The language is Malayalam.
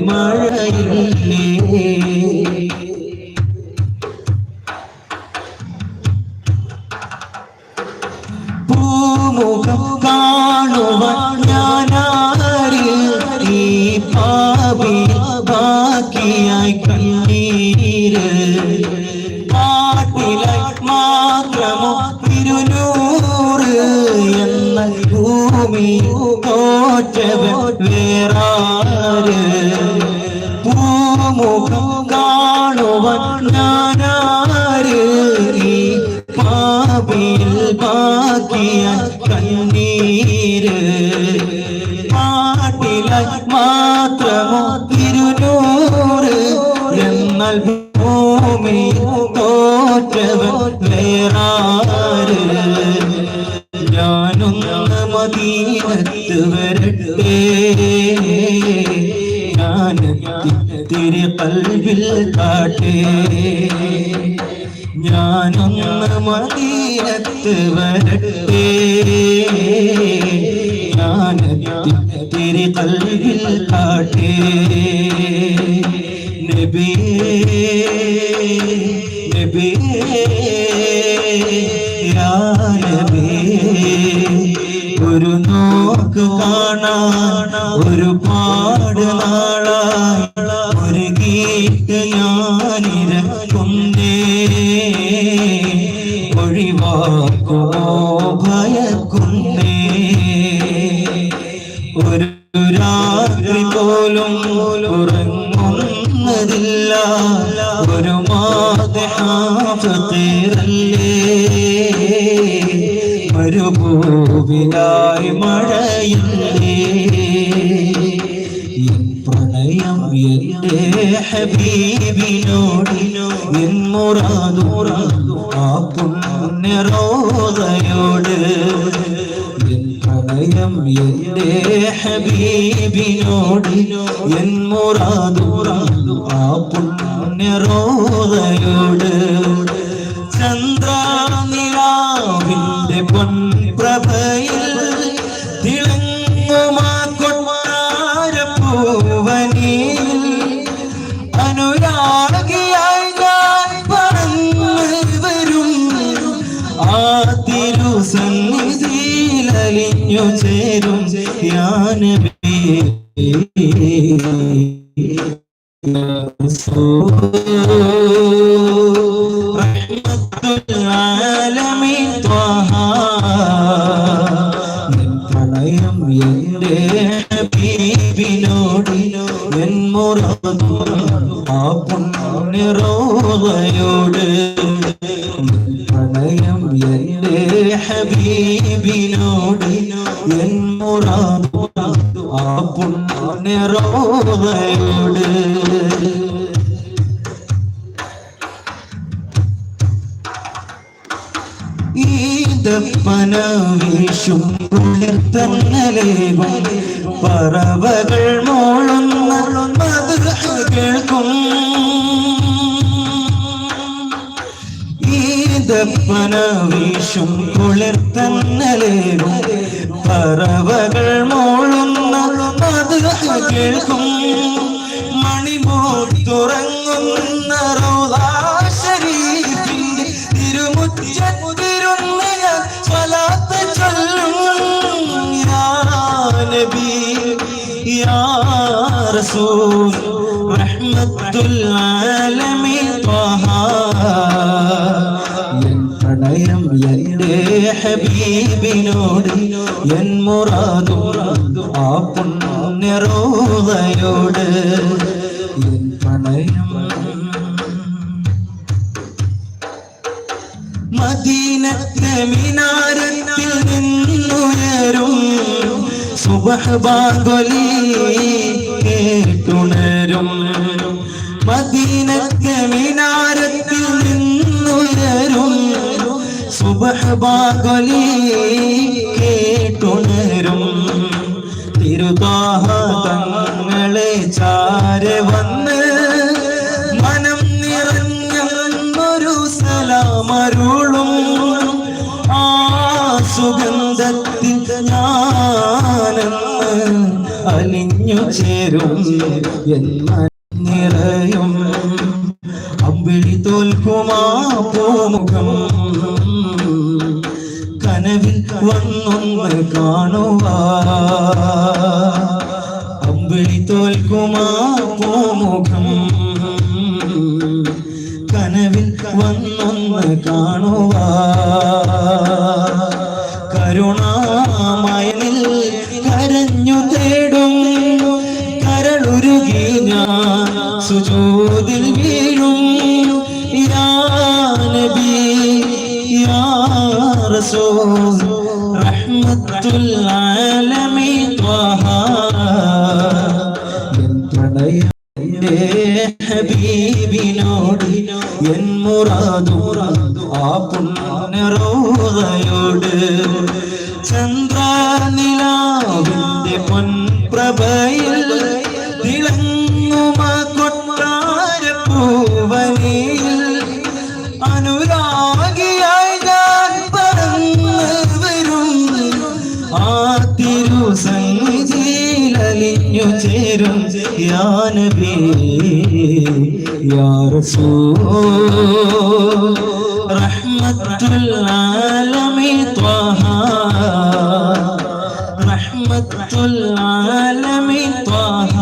മഴയില്ലേ പൂമുഖം കാണുവാൻ ഈ പാപി ഭൂമി തോറ്റവൻ വേറാര്? പൂമുഖം കാണുവാൻ ഞാനാര്? ഈ പാപിയിൽ ബാക്കിയ കണ്ണീര്. പാട്ടിലായി മാത്രമോ ഇരുന്നൂറ്? എന്നാൽ ഭൂമി തോറ്റവൻ വേറാര്? മദീനത്ത് വരട്ടെ. തിരി കൽവിൽ കാട്ടേ. ഞാനൊന്ന് മദീനത്ത് വരട്ടെ. തിരി കൽവിൽ കാട്ടേ. നബിയേ നബിയേ യാ നബിയേ നോക്ക് കാണാൻ ഒരുപാട് നാളായി ഒരു ഗീട്ട് ഞാനിരക്കുന്നേ. ഒഴിവാക്കോ ഭയക്കുന്നേ. ഒരു രാത്രി പോലും ഉറങ്ങുന്നതില്ല. ഒരു മാതൃഹാഫീറല്ലേ മരുഭൂവിലായി മഴയില്ലേ? പ്രണയം എന്റെ ഹബീബിനോടിനോ എൻ മുറാദുറാദു ആ പുണ്യരോദയോട്. എൻ പ്രണയം എന്റെ ഹബീബിനോടിനോ എൻ മുറാദുറാദു ആ പുണ്യരോദയോട്. ചന്ദ്രനിലാവിന്റെ തിരുസന്നിധിയിലലിഞ്ഞു ചേരും പ്രണയം എന്റെ ബീബിനോടിനോ എൻ മുറതു ആ പുണ്യരോധയോട് പ്രണയം എന്റെ ഹബീബിനോടിനോ എൻ മുറാദു ആ പുണ്യരോധയോട് ഈന്തപ്പന വീശും ഉയർത്തന്നലേകും പറവകൾ മോളുന്ന കേൾക്കും ഈന്തപ്പന വീശും കുളിർത്തന്നലേകും പറവകൾ മോളുന്ന മധുര കേൾക്കും. മണിമോടി തുറങ്ങുന്ന ശരീഫിന്റെ തിരുമുറ്റത്തിരുന്ന് ഞാൻ സ്വലാത്ത് ചൊല്ലും. നബി യാ റസൂൽ റഹ്മത്തുൽ ആലമീൻ. പ്രണയം എന്റെ ഹബീബിനോട് എൻ മുറാദു എൻ പ്രണയം. മദീനത്തെ മിനാരത്തിൽ നിന്നുയരും സുബഹബാഗൊലി കേട്ടുണരും. മദീനത്തെ മിനാരത്തിൽ സുബഹ് കേട്ടുണരും. തിരുതാഹ തങ്ങളെ ചാരെ വന്ന് മനം നിറഞ്ഞൊരു സലാമരുളും. ആ സുഗന്ധത്തിൽ ഞാനെന്ന് അലിഞ്ഞു ചേരും എൻ നിറയും. അമ്പിളി തോൽക്കുമാ പൂമുഖം വന്നൊന്ന് കാണുക അമ്പിളി തോൽക്കുമാ പൂമുഖം. കനവിൽ വന്നൊന്ന് കാണുക കരുണാമയനിൽ കരഞ്ഞു തേടും. കരളുരുകി ഞാൻ സുജോതിൽ വീഴും. യാ നബി യാ റസൂൽ. ഹബീബിനോട് എൻ മുറാദും ആ പുണ്യറോദയോട് ചന്ദ്രനിലാവിന്റെ പൊൻപ്രഭയിൽ തിളങ്ങുമ കൊട്ടാര പൂവനിയിൽ ചേരും ചേരും യാനബി യാറസൂ റഹ്മത്തുൽ ആലമി ത്വാഹ റഹ്മത്തുൽ ആലമി ത്വാഹ.